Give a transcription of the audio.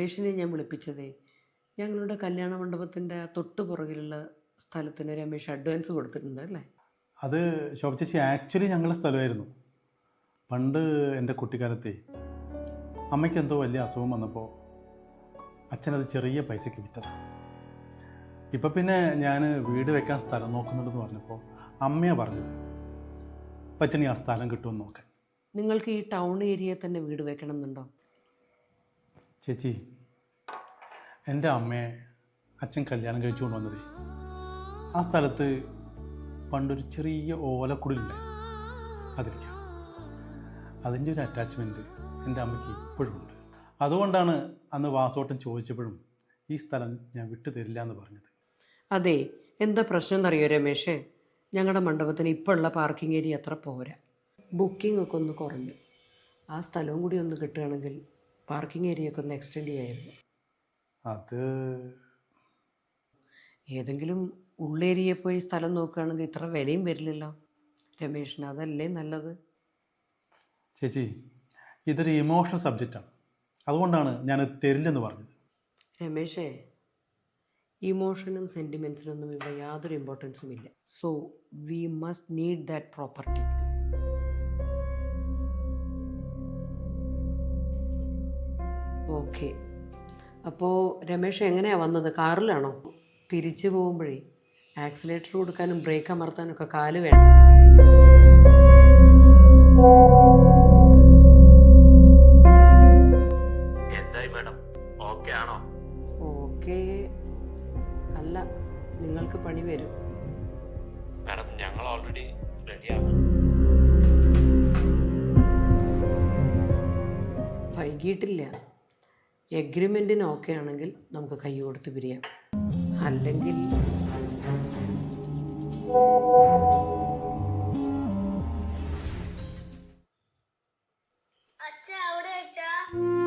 രമേശിനെ ഞാൻ വിളിപ്പിച്ചതേ. ഞങ്ങളുടെ കല്യാണ മണ്ഡപത്തിന്റെ തൊട്ട് പുറകിലുള്ള സ്ഥലത്തിന് രമേശ് അഡ്വാൻസ് കൊടുത്തിട്ടുണ്ട് അല്ലേ? അത് ശോഭ ചേച്ചി ആക്ച്വലി ഞങ്ങളുടെ സ്ഥലമായിരുന്നു. പണ്ട് എന്റെ കുട്ടിക്കാലത്തെ അമ്മയ്ക്ക് എന്തോ വലിയ അസുഖം വന്നപ്പോൾ അച്ഛനത് ചെറിയ പൈസയ്ക്ക് വിറ്റതാണ് ഇപ്പം പിന്നെ ഞാൻ വീട് വെക്കാൻ സ്ഥലം നോക്കുന്നുണ്ടെന്ന് പറഞ്ഞപ്പോൾ അമ്മയാണ് പറഞ്ഞത് പറ്റണി ആ സ്ഥലം കിട്ടുമെന്ന് നോക്കാൻ. നിങ്ങൾക്ക് ഈ ടൗൺ ഏരിയയിൽ തന്നെ വീട് വെക്കണം എന്നുണ്ടോ ചേച്ചി എന്റെ അമ്മയെ അച്ഛൻ കല്യാണം കഴിച്ചു വന്നത് ആ സ്ഥലത്ത് പണ്ടൊരു ചെറിയ ഓലക്കുടിലുണ്ട്. അതിരിക്കാം. അതിന്റെ ഒരു അറ്റാച്ച്മെന്റ് എന്റെ അമ്മയ്ക്ക് ഇപ്പോഴും ഉണ്ട്. അതുകൊണ്ടാണ് അന്ന് വാസോട്ടൻ ചോദിച്ചപ്പോഴും ഈ സ്ഥലം ഞാൻ വിട്ടു തരില്ല എന്ന് പറഞ്ഞത്. അതെ എന്താ പ്രശ്നം എന്നറിയോ രമേശേ? ഞങ്ങളുടെ മണ്ഡപത്തിന് ഇപ്പോൾ ഉള്ള പാർക്കിംഗ് ഏരിയ അത്ര പോരാ. ബുക്കിംഗ് ഒക്കെ ഒന്ന് കുറഞ്ഞു. ആ സ്ഥലവും കൂടി ഒന്ന് കിട്ടുകയാണെങ്കിൽ പാർക്കിംഗ് ഏരിയ ഒക്കെ ഒന്ന് എക്സ്റ്റെൻഡ് ചെയ്യായിരുന്നു. അത് ഏതെങ്കിലും ഉള്ളേരിയയിൽ പോയി സ്ഥലം നോക്കുകയാണെങ്കിൽ ഇത്ര വിലയും വരില്ലല്ലോ. രമേഷിന് അതല്ലേ നല്ലത്? ചേച്ചി ഇതൊരു ഇമോഷണൽ സബ്ജക്റ്റാണ് അതുകൊണ്ടാണ് ഞാൻ തരില്ലെന്ന് പറഞ്ഞത്. രമേഷേ ഇമോഷനും സെന്റിമെൻസിനൊന്നും ഇവിടെ യാതൊരു ഇമ്പോർട്ടൻസും ഇല്ല. So we must need that property okay. അപ്പോൾ രമേശ് എങ്ങനെയാണ് വന്നത്? കാറിലാണോ? തിരിച്ചു പോകുമ്പോഴേ ആക്സിലേറ്റർ കൊടുക്കാനും ബ്രേക്ക് അമർത്താനും ഒക്കെ കാൽ വേണം എന്തായി മാഡം? ഓക്കെ ആണോ? ഓക്കെ. അല്ല നിങ്ങൾക്ക് പണി വരും. മാഡം ഞങ്ങൾ ഓൾറെഡി റെഡിയാണ് വൈകിട്ടില്ല. എഗ്രിമെന്റിന് ഓക്കെ ആണെങ്കിൽ നമുക്ക് കൈ കൊടുത്ത് പിരിയാം. അല്ലെങ്കിൽ അച്ഛ അച്ഛാ.